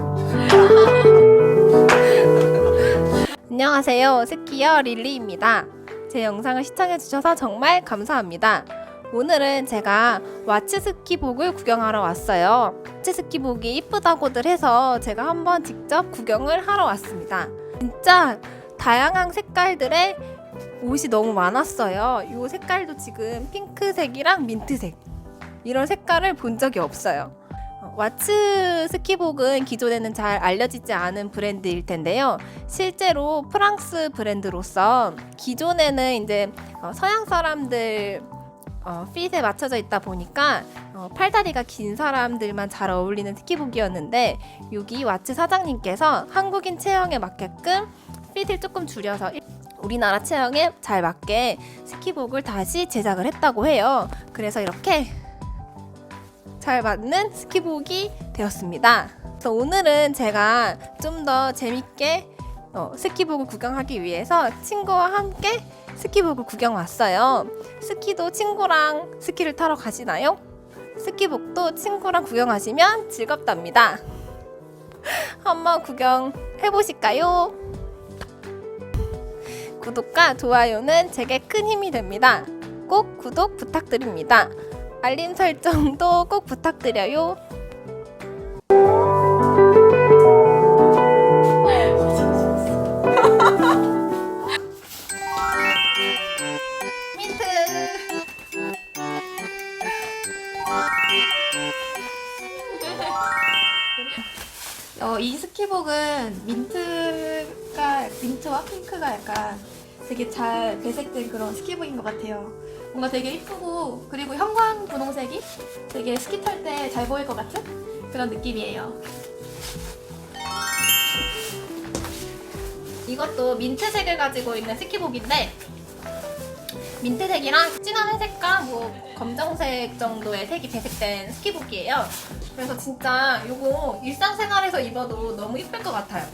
못해. 안녕하세요. 스키어 릴리입니다. 제 영상을 시청해주셔서 정말 감사합니다. 오늘은 제가 와츠 스키복을 구경하러 왔어요. 와츠 스키복이 이쁘다고들 해서 제가 한번 직접 구경을 하러 왔습니다. 진짜 다양한 색깔들의 옷이 너무 많았어요. 이 색깔도 지금 핑크색이랑 민트색 이런 색깔을 본 적이 없어요. 어, 와츠 스키복은 기존에는 잘 알려지지 않은 브랜드일 텐데요. 실제로 프랑스 브랜드로서 기존에는 이제 어, 서양 사람들 어, 핏에 맞춰져 있다 보니까 어, 팔다리가 긴 사람들만 잘 어울리는 스키복이었는데 여기 와츠 사장님께서 한국인 체형에 맞게끔 핏을 조금 줄여서 일- 우리나라 체형에 잘 맞게 스키복을 다시 제작을 했다고 해요. 그래서 이렇게 잘 맞는 스키복이 되었습니다. 그래서 오늘은 제가 좀 더 재밌게 어, 스키복을 구경하기 위해서 친구와 함께 스키복을 구경 왔어요. 스키도 친구랑 스키를 타러 가시나요? 스키복도 친구랑 구경하시면 즐겁답니다. 한번 구경해 보실까요? 구독과 좋아요는 제게 큰 힘이 됩니다. 꼭 구독 부탁드립니다. 알림 설정도 꼭 부탁드려요. 어, 이 스키복은 민트가 민트와 핑크가 약간 되게 잘 배색된 그런 스키복인 것 같아요. 뭔가 되게 이쁘고 그리고 형광 분홍색이 되게 스키 탈 때 잘 보일 것 같은 그런 느낌이에요. 이것도 민트색을 가지고 있는 스키복인데 민트색이랑 진한 회색과 뭐 검정색 정도의 색이 배색된 스키복이에요. 그래서 진짜 이거 일상생활에서 입어도 너무 이쁠 것 같아요.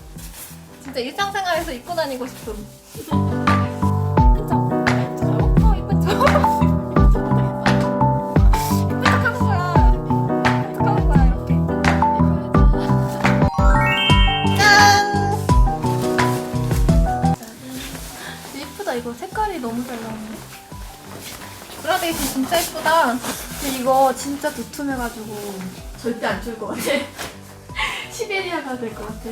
진짜 일상생활에서 입고 다니고 싶은. 예쁘다 이거 색깔이 너무 잘 나오네. 그라데이션 진짜 예쁘다. 근데 이거 진짜 두툼해가지고 절대 안 줄 것 같아. 시베리아 가 될 것 같아.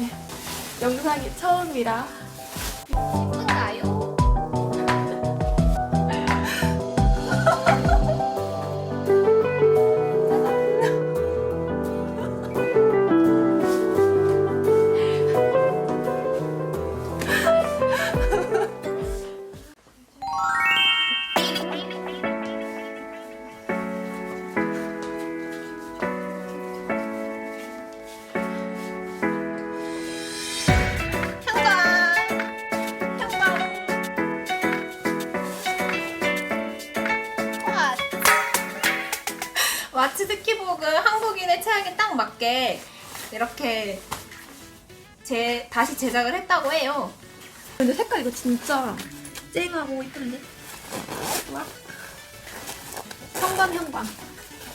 영상이 처음이라. 스키복은 한국인의 취향에 딱 맞게 이렇게 제, 다시 제작을 했다고 해요. 근데 색깔 이거 진짜 쨍하고 이쁜데? 와. 형광 형광.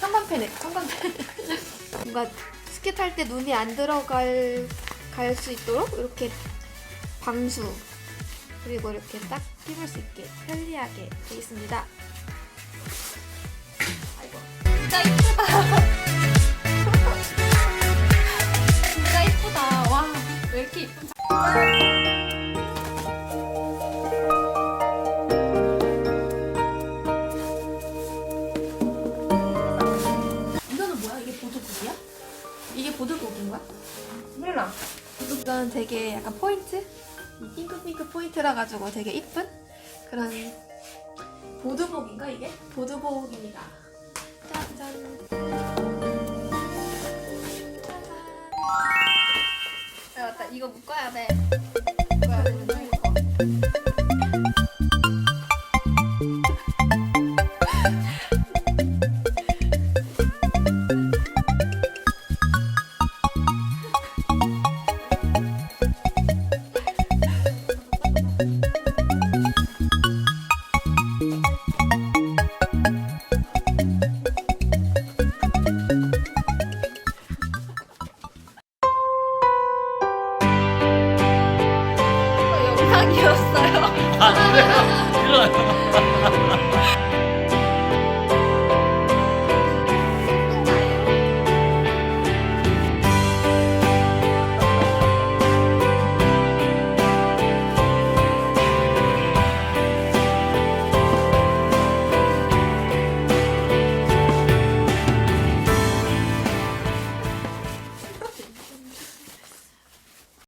형광펜에 형광펜. 뭔가 스키 탈 때 눈이 안 들어갈 갈 수 있도록 이렇게 방수 그리고 이렇게 딱 끼울 수 있게 편리하게 되어 있습니다. 진짜 이쁘다. 진짜 이쁘다. 와, 왜 이렇게 이쁜 이거는 뭐야? 이게 보드복이야? 이게 보드복인가? 몰라. 이건 되게 약간 포인트? 이 핑크핑크 포인트라 가지고 되게 이쁜 그런 보드복인가 이게? 보드복입니다. 짠짠. 야, 맞다. 이거 묶어야 돼. 묶어야 되 아니었어요. 아, 그래요? 싫어요.